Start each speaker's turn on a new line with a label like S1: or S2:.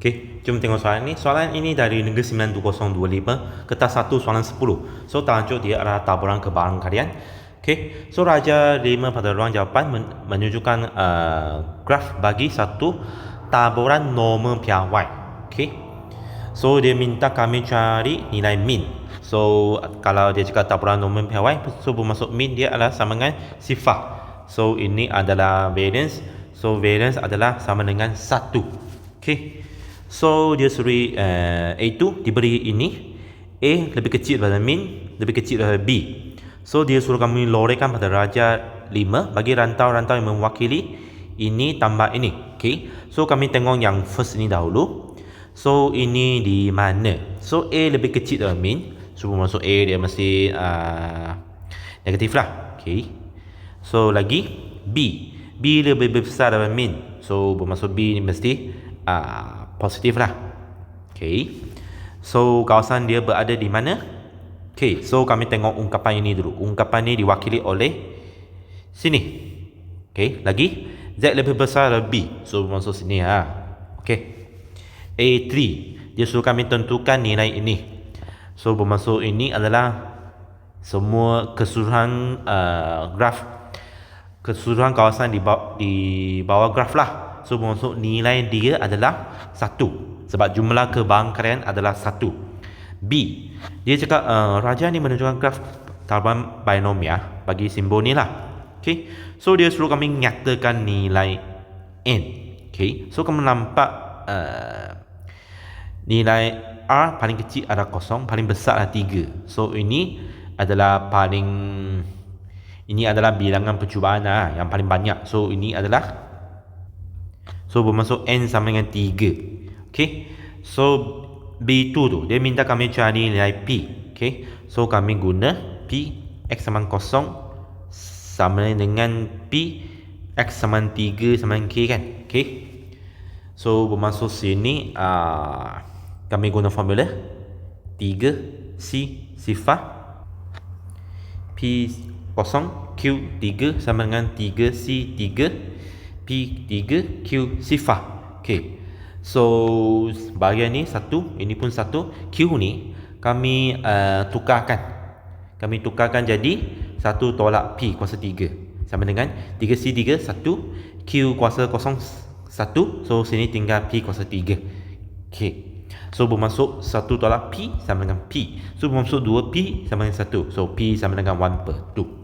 S1: Okey, jom tengok soalan ini. Soalan ini dari negeri 92025, kertas 1 soalan 10. So tajuk dia adalah taburan kebarangkalian. Okey, so Raja 5 pada ruang jawapan men- menunjukkan uh, graf bagi satu taburan normal piawai. Okey. So dia minta kami cari nilai min. So kalau dia cakap taburan normal piawai, so bermaksud min dia adalah sama dengan sifar. So ini adalah variance. So variance adalah sama dengan 1. Okey. So dia suri uh, A2 diberi ini A lebih kecil daripada min, lebih kecil daripada B. So dia suruh kami lorengkan pada raja 5 bagi rantau-rantau yang mewakili ini tambah ini. Okay. So kami tengok yang first ini dahulu. So ini di mana? So A lebih kecil daripada min. So masuk A dia mesti uh, negatif lah. Okay. So lagi B. B lebih besar daripada min. So bermaksud B ni mesti uh, positif lah. Okay. So kawasan dia berada di mana? Okay. So kami tengok ungkapan ini dulu. Ungkapan ini diwakili oleh sini. Okay. Lagi Z lebih besar B. So bermaksud sini ha. Okay. A3. Dia suruh kami tentukan nilai ini. So bermaksud ini adalah semua keseluruhan uh, graf keseluruhan kawasan di bawah, di bawah graf lah. So bermaksud nilai dia adalah satu sebab jumlah kebarangkalian adalah satu. B. Dia cakap uh, raja ni menunjukkan graf taburan binomial bagi simbol ni lah. Okay. So dia suruh kami nyatakan nilai n. Okay. So kamu nampak uh, nilai R paling kecil adalah kosong, paling besar adalah tiga. So ini adalah paling ini adalah bilangan percubaan lah, yang paling banyak. So ini adalah So bermaksud n sama dengan 3. Okay. So B2 tu dia minta kami cari nilai P. Okay. So kami guna P X sama dengan kosong sama dengan P X sama dengan 3 sama dengan K kan. Okay. So bermaksud sini uh, kami guna formula 3 C sifar P kosong Q 3 sama dengan 3 C 3 P3Q sifar. Okay. So, bahagian ni satu. Ini pun satu. Q ni kami uh, tukarkan. Kami tukarkan jadi satu tolak P kuasa tiga. Sama dengan 3C3 satu. Q kuasa kosong satu. So, sini tinggal P kuasa tiga. Okay. So, bermaksud satu tolak P sama dengan P. So, bermaksud dua P sama dengan satu. So, P sama dengan one per two.